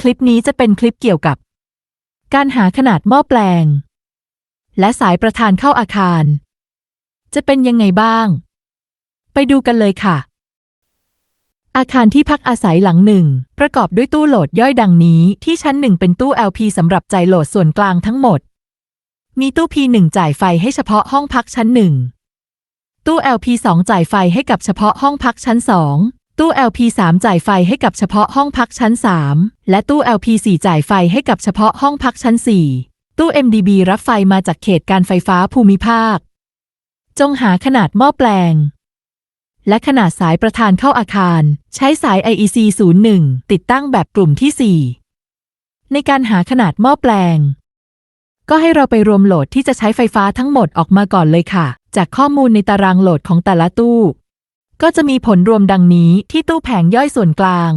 คลิปนี้จะเป็นคลิปเกี่ยวกับ การหาขนาดหม้อแปลง และสายประธานเข้าอาคาร จะเป็นยังไงบ้าง ไปดูกันเลยค่ะ อาคารที่พักอาศัยหลังหนึ่ง ประกอบด้วยตู้โหลดย่อยดังนี้ที่ชั้นหนึ่งเป็นตู้ LP สำหรับจ่ายโหลดส่วนกลางทั้งหมด มีตู้ P1 จ่ายไฟให้เฉพาะห้องพักชั้นหนึ่งตู้ LP2 จ่ายไฟให้กับเฉพาะห้องพักชั้น2 ตู้ LP3 จ่ายไฟให้กับเฉพาะห้องพักชั้น 3 และตู้ LP4 จ่ายไฟให้กับเฉพาะห้องพักชั้น 4 ตู้ MDB รับไฟมาจากเขตการไฟฟ้าภูมิภาค จงหาขนาดหม้อแปลง และขนาดสายประธานเข้าอาคาร ใช้สาย IEC 01 ติดตั้งแบบกลุ่มที่ 4 ในการหาขนาดหม้อแปลง ก็ให้เราไปรวมโหลดที่จะใช้ไฟฟ้าทั้งหมดออกมาก่อนเลยค่ะ จากข้อมูลในตารางโหลดของแต่ละตู้ ก็จะมีผลรวมดังนี้ที่ตู้แผงย่อยส่วนกลาง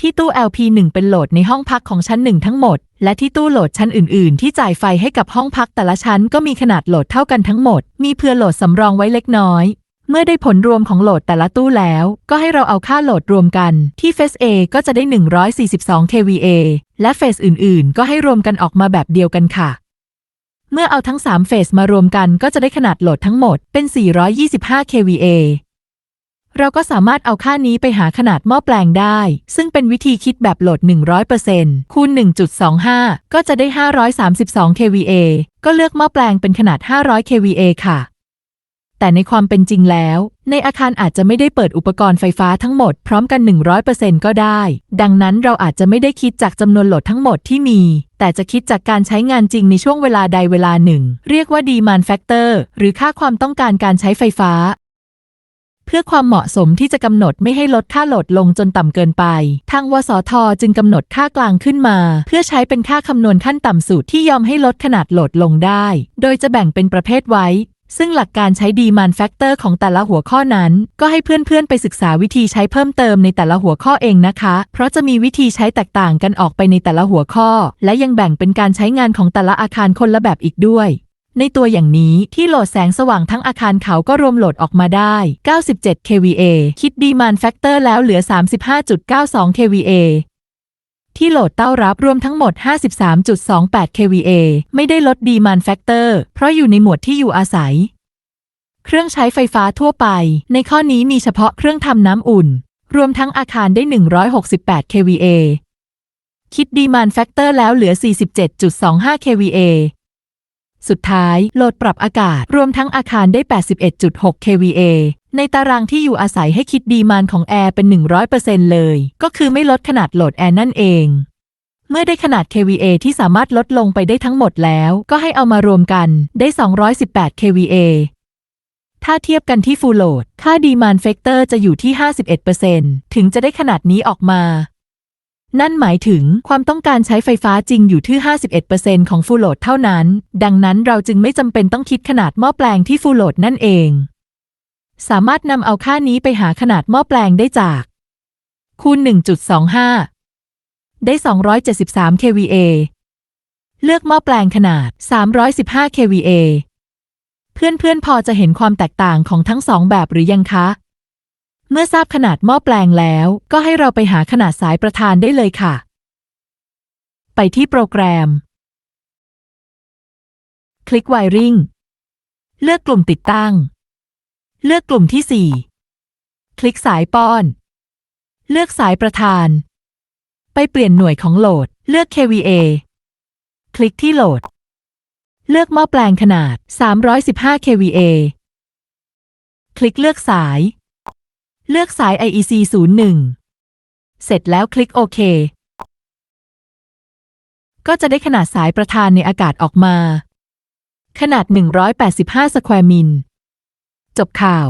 ที่ตู้ LP1 เป็นโหลดในห้องพักของชั้นหนึ่งทั้งหมด และที่ตู้โหลดชั้นอื่น ๆ ที่จ่ายไฟให้กับห้องพักแต่ละชั้นก็มีขนาดโหลดเท่ากันทั้งหมด มีเพื่อโหลดสำรองไว้เล็กน้อย เมื่อได้ผลรวมของโหลดแต่ละตู้แล้ว ก็ให้เราเอาค่าโหลดรวมกัน ที่เฟส A ก็จะได้ 142 kVA และเฟสอื่น ๆ ก็ให้รวมกันออกมาแบบเดียวกันค่ะ เมื่อเอาทั้ง 3 เฟสมารวมกันก็จะได้ขนาดโหลดทั้งหมดเป็น 425 kVA เราก็สามารถเอาค่านี้ไปหาขนาดหม้อแปลงได้ ซึ่งเป็นวิธีคิดแบบโหลด 100%คูณ 1.25 ก็จะได้ 532 kVA ก็เลือกหม้อแปลงเป็นขนาด 500 kVA ค่ะ แต่ในความเป็นจริงแล้ว ในอาคารอาจจะไม่ได้เปิดอุปกรณ์ไฟฟ้าทั้งหมดพร้อมกัน 100%ก็ได้ ดังนั้นเราอาจจะไม่ได้คิดจากจำนวนโหลดทั้งหมดที่มี แต่จะคิดจากการใช้งานจริงในช่วงเวลาใดเวลาหนึ่ง เรียกว่า demand factor หรือค่าความต้องการการใช้ไฟฟ้า เพื่อความเหมาะสมที่จะกำหนดไม่ให้ลดค่าโหลดลงจนต่ำเกินไป ทางวสทจึงกำหนดค่ากลางขึ้นมา เพื่อใช้เป็นค่าคำนวณขั้นต่ำสุดที่ยอมให้ลดขนาดโหลดลงได้ โดยจะแบ่งเป็นประเภทไว้ ซึ่งหลักการใช้ demand factor ของแต่ละหัวข้อนั้น ก็ให้เพื่อนๆ ไปศึกษาวิธีใช้เพิ่มเติมในแต่ละหัวข้อเองนะคะ เพราะจะมีวิธีใช้แตกต่างกันออกไปในแต่ละหัวข้อ และยังแบ่งเป็นการใช้งานของแต่ละอาคารคนละแบบอีกด้วย ในตัวอย่างนี้ที่โหลดแสงสว่างทั้งอาคารเขาก็รวมโหลดออกมาได้ 97 kVA คิด demand factor แล้วเหลือ 35.92 kVA ที่โหลดเต้ารับรวมทั้งหมด 53.28 kVA ไม่ได้ลดดีมานแฟกเตอร์เพราะอยู่ในหมวดที่อยู่อาศัย เครื่องใช้ไฟฟ้าทั่วไป ในข้อนี้มีเฉพาะเครื่องทำน้ำอุ่น รวมทั้งอาคารได้ 168 kVA คิดดีมานแฟกเตอร์แล้วเหลือ 47.25 kVA สุดท้ายโหลดปรับอากาศ รวมทั้งอาคารได้ 81.6 kVA ในตารางที่อยู่อาศัยให้คิดดีมานของแอร์เป็น 100%เลย ก็คือไม่ลดขนาดโหลดแอร์นั่นเอง เมื่อได้ขนาด kVA ที่สามารถลดลงไปได้ทั้งหมดแล้ว ก็ให้เอามารวมกันได้ 218 kVA ถ้าเทียบกันที่ Full Load ค่า Demand Factor จะอยู่ที่ 51%ถึงจะได้ขนาดนี้ออกมา นั่นหมายถึงความต้องการใช้ไฟฟ้าจริงอยู่ที่ 51%ของ Full Load เท่านั้น ดังนั้นเราจึงไม่จำเป็นต้องคิดขนาดหม้อแปลงที่ Full Load นั่นเอง สามารถนำเอาค่านี้ไปหาขนาดหม้อแปลงได้จาก คูณ 1.25 ได้ 273 kVA เลือกหม้อแปลงขนาด 315 kVA เพื่อนๆพอจะเห็นความแตกต่างของทั้งสองแบบหรือยังคะ เมื่อทราบขนาดหม้อแปลงแล้ว ก็ให้เราไปหาขนาดสายประธานได้เลยค่ะ ไปที่โปรแกรม คลิก Wiring เลือกกลุ่มติดตั้ง เลือกกลุ่มที่ 4 คลิกสายป้อน เลือกสายประธาน ไปเปลี่ยนหน่วยของโหลด เลือก kVA คลิกที่โหลด เลือกหม้อแปลงขนาด 315 kVA คลิกเลือกสาย เลือกสาย IEC 01 เสร็จแล้วคลิกโอเค ก็จะได้ขนาดสายประธานในอากาศออกมา ขนาด 185 สแควร์มิล จบข่าว